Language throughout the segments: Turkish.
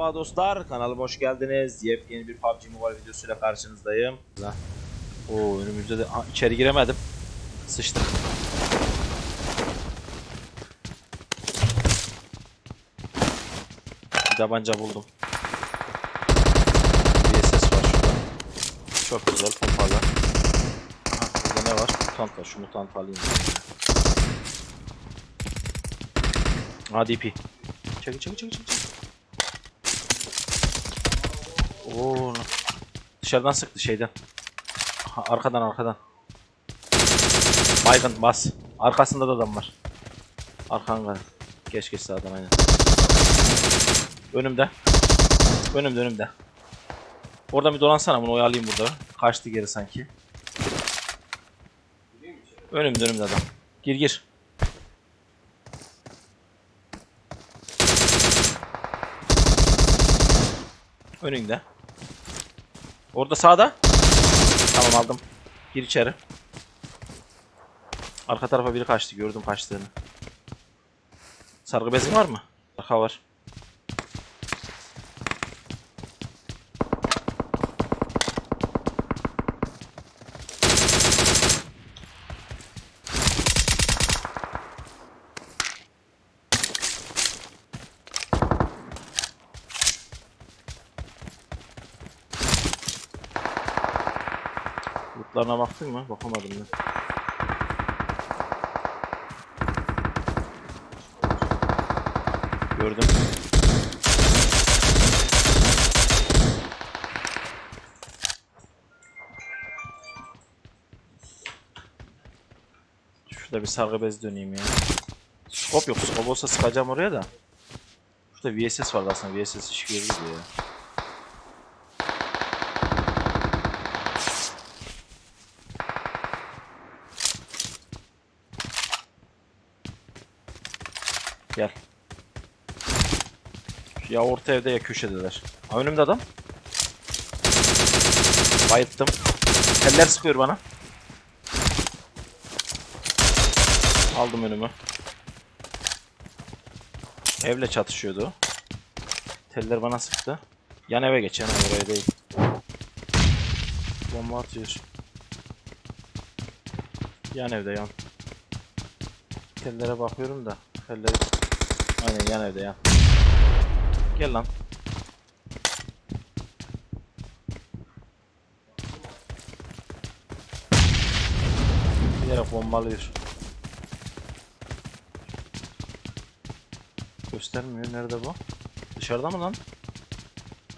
Merhaba dostlar, kanalıma hoş geldiniz. Yepyeni bir PUBG Mobile videosuyla karşınızdayım. Oo önümüzde de Aa, içeri giremedim. Sıçtım. Bir tabanca buldum. Bir ses var şurada. Çok güzel pompalı. Aha, burada ne var? Mutant var. Şu mutant alayım. ADP. Çekil çekil çekil çekil. Oo. Dışarıdan sıktı şeyden. Arkadan arkadan. Baygın bas. Arkasında da adam var. Arkan Geç geç sağdan aynen. Önümde. Önümde önümde. Oradan bir dolansana bunu oyalayayım burada. Kaçtı geri sanki. Önümde önümde adam. Gir gir. Önünde. Orada sağda. Tamam aldım. Gir içeri. Arka tarafa biri kaçtı. Gördüm kaçtığını. Sargı bezin var mı? Arka var. Lootlarına baktın mı? Bakamadım ben. Gördüm. Şurada bir sargı bez döneyim ya. Skop yok. Skop olsa sıkacağım oraya da. Şurada VSS vardı aslında. VSS iş görürdü ya. Gel. Ya orta evde ya köşedeler. Ha önümde adam. Bayılttım. Teller sıkıyor bana. Aldım önümü. Evle çatışıyordu. Teller bana sıktı. Yan eve geç yan eve, oraya değil. Bomba atıyor. Yan evde yan. Tellere bakıyorum da. Telleri... Aynen yan evde yan. Gel lan. Bilerek bombalıyor. Göstermiyor. Nerede bu? Dışarıda mı lan?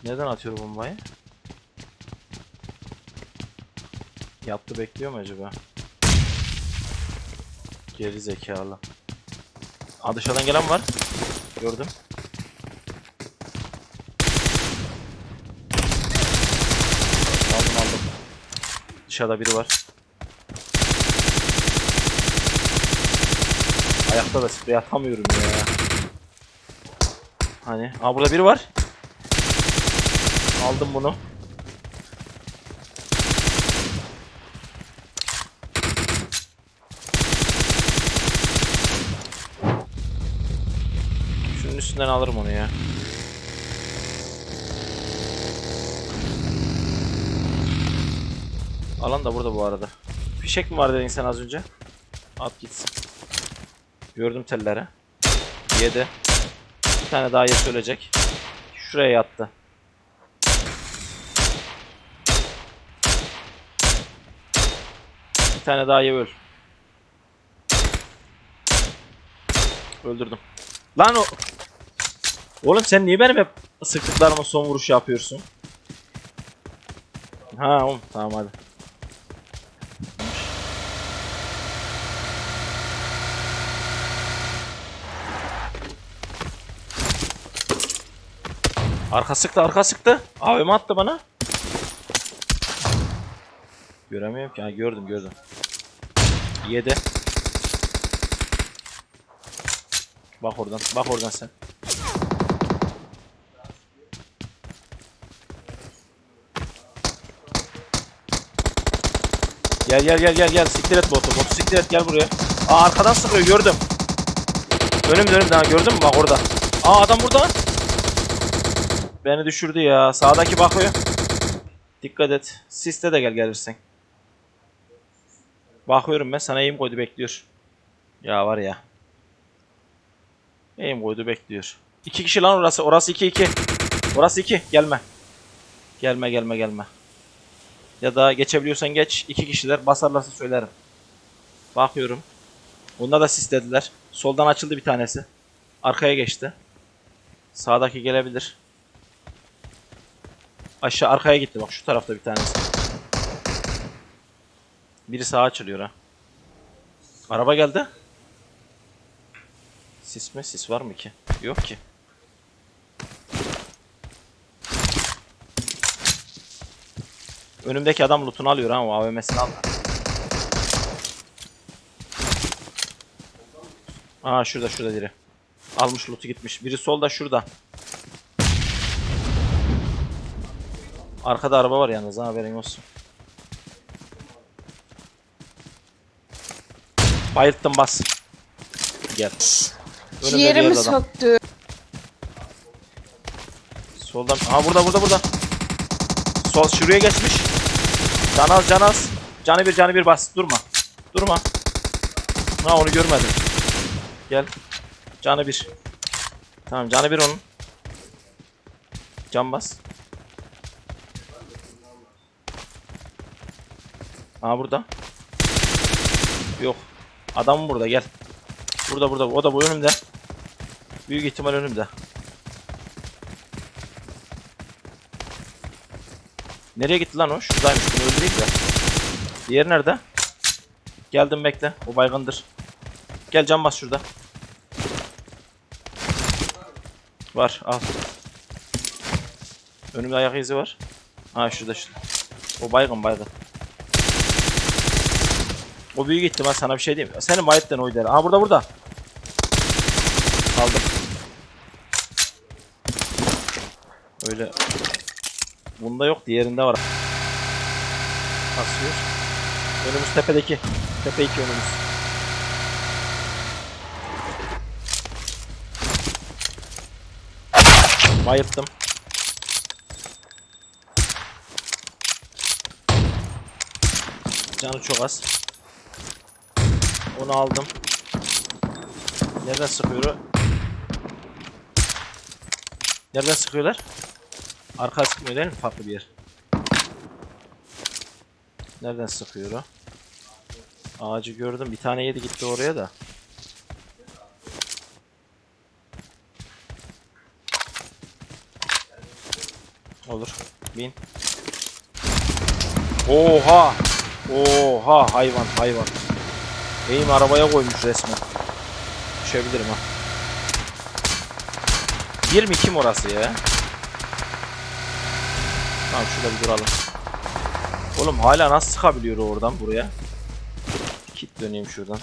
Neden atıyor bombayı? Yattı bekliyor mu acaba? Geri zekalı. Aa dışarıdan gelen var. Gördüm. Aldım aldım. Dışarıda biri var. Ayakta da sprey atamıyorum ya. Hani? Aa burada biri var. Aldım bunu. Üstünden alırım onu ya. Alan da burada bu arada. Fişek mi var dedin sen az önce? At gitsin. Gördüm telleri. Yedi. Bir tane daha yes ölecek. Şuraya yattı. Bir tane daha ye öl. Öldürdüm. Lan o... Oğlum sen niye benim hep sıktıklarıma son vuruş yapıyorsun? Ha oğlum tamam hadi. Arka sıktı arka sıktı. AVM attı bana. Göremiyorum ki. Ha, gördüm gördüm. Yedi. Bak oradan. Bak oradan sen. Gel gel gel gel gel. Siktir et botu. Botu siktir et gel buraya. Aa arkadan sıkıyor gördüm. Önümde önümde ha gördün mü bak orada. Aa adam burada. beni düşürdü ya. Sağdaki bakıyor. Dikkat et. Siste de gel gelirsin. Bakıyorum ben sana eğim koydu bekliyor. Ya var ya. Eğim koydu bekliyor. İki kişi lan orası. Orası iki iki. Orası iki. Gelme. Gelme gelme gelme. Ya da geçebiliyorsan geç. İki kişiler basarlarsa söylerim. Bakıyorum. Bunda da sislediler. Soldan açıldı bir tanesi. Arkaya geçti. Sağdaki gelebilir. Aşağı arkaya gitti bak şu tarafta bir tanesi. Biri sağa açılıyor ha. Araba geldi. Sis mi? Sis var mı ki? Yok ki. Önümdeki adam lootunu alıyor ha o AVM'sini al. Aa şurada şurada biri. Almış loot'u gitmiş. Biri solda şurada. Arkada araba var yalnız ha haberin olsun. Bayılttım bas. Gel. Önümde bir Ciğerimi yerde adam. soktu. Soldan. Aa burada burada burada. Sol şuraya geçmiş. Canaz canaz. Canı bir canı bir bas. Durma. Durma. Ha onu görmedim. Gel. Canı bir. Tamam canı bir onun. Can bas. Aa burada. Yok. Adam burada gel. Burada burada. O da bu önümde. Büyük ihtimal önümde. Nereye gitti lan o? Şuradaymış bunu öldüreyim de. Diğeri nerede? Geldim bekle. O baygındır. Gel can bas şurada. Var al. Önümde ayak izi var. Ha şurada şurada. O baygın baygın. O büyük ihtimal sana bir şey diyeyim. Senin bayitten oy der. Aa burada burada. Aldım. Öyle Bunda yok, diğerinde var. Basıyor. Önümüz tepedeki. Tepe 2 önümüz. Bayılttım. Canı çok az. Onu aldım. Nereden sıkıyor? Nereden sıkıyorlar? Arka sıkmıyor değil mi? Farklı bir yer. Nereden sıkıyor o? Ağacı gördüm. Bir tane yedi gitti oraya da. Olur. Bin. Oha! Oha! Hayvan hayvan. Eğim arabaya koymuş resmen. Düşebilirim ha. 22 mi orası ya? Tamam şurada bir duralım. Oğlum hala nasıl sıkabiliyor oradan buraya? Kit döneyim şuradan.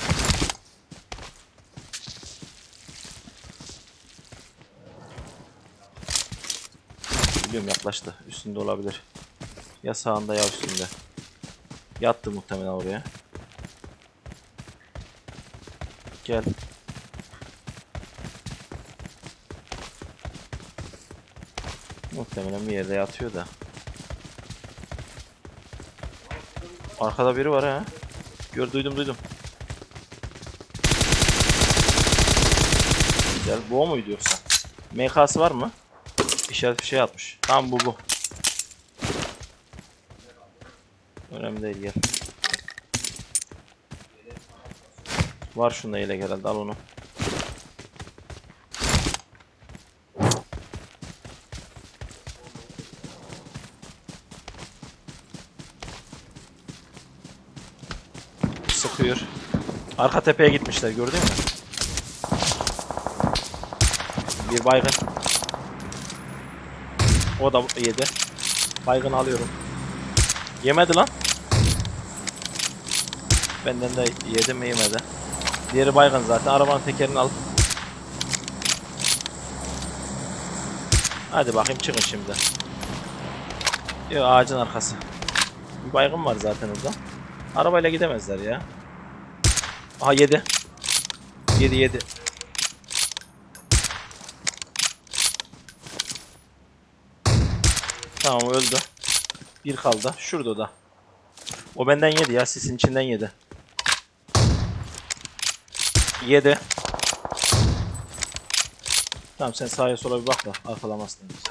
Biliyorum yaklaştı. Üstünde olabilir. Ya sağında ya üstünde. Yattı muhtemelen oraya. Gel. Muhtemelen bir yerde yatıyor da. Arkada biri var ha. Gör duydum duydum. Güzel. Bu o muydu yoksa? MK'sı var mı? İşaret bir şey atmış. Tamam bu bu. Önemli değil gel. Var şunda ile herhalde al onu. Sıkıyor. Arka tepeye gitmişler gördün mü? Bir baygın. O da yedi. Baygın alıyorum. Yemedi lan. Benden de yedi mi yemedi. Diğeri baygın zaten. Arabanın tekerini al. Hadi bakayım çıkın şimdi. Yok ağacın arkası. Bir baygın var zaten orada. Arabayla gidemezler ya. Aha yedi. Yedi yedi. Tamam öldü. Bir kaldı. Şurada da. O benden yedi ya. Sisin içinden yedi. Yedi. Tamam sen sağa sola bir bak da arkalamazsın bizi.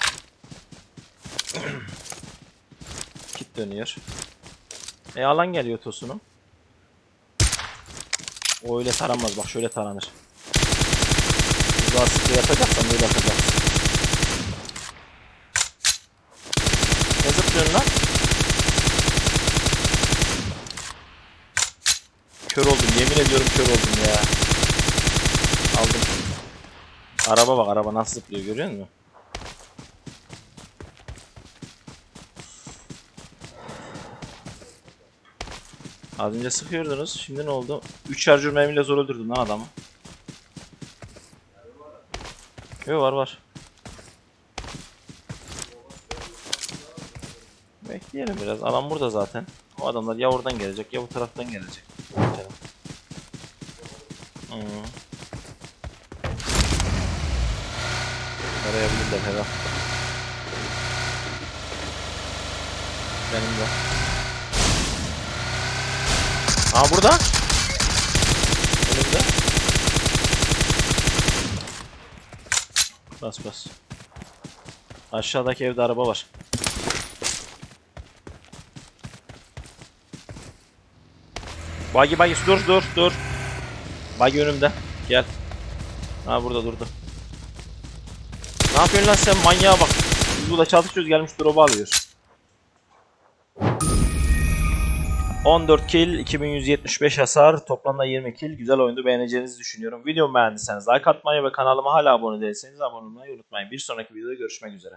Kit dönüyor. E alan geliyor Tosun'um. O öyle taranmaz bak şöyle taranır. Daha sıkı yapacaksan böyle yapacaksın. Ne zıplıyorsun lan? Kör oldum yemin ediyorum kör oldum ya. Aldım. Araba bak araba nasıl zıplıyor görüyor musun? Az önce sıkıyordunuz. Şimdi ne oldu? 3 şarjör mermiyle zor öldürdüm lan adamı. Yok var var. Bekleyelim biraz. Adam burada zaten. O adamlar ya oradan gelecek ya bu taraftan gelecek. Hmm. Arayabilirler her an. Benim de. Aa burada. Önümde. Bas bas. Aşağıdaki evde araba var. Bagi bagi dur dur dur. Bagi önümde. Gel. Ha burada durdu. Ne yapıyorsun lan sen manyağa bak. Biz burada çalışıyoruz gelmiş drop'u alıyor. 14 kill, 2175 hasar, toplamda 20 kill. Güzel oyundu beğeneceğinizi düşünüyorum. Videomu beğendiyseniz like atmayı ve kanalıma hala abone değilseniz abone olmayı unutmayın. Bir sonraki videoda görüşmek üzere.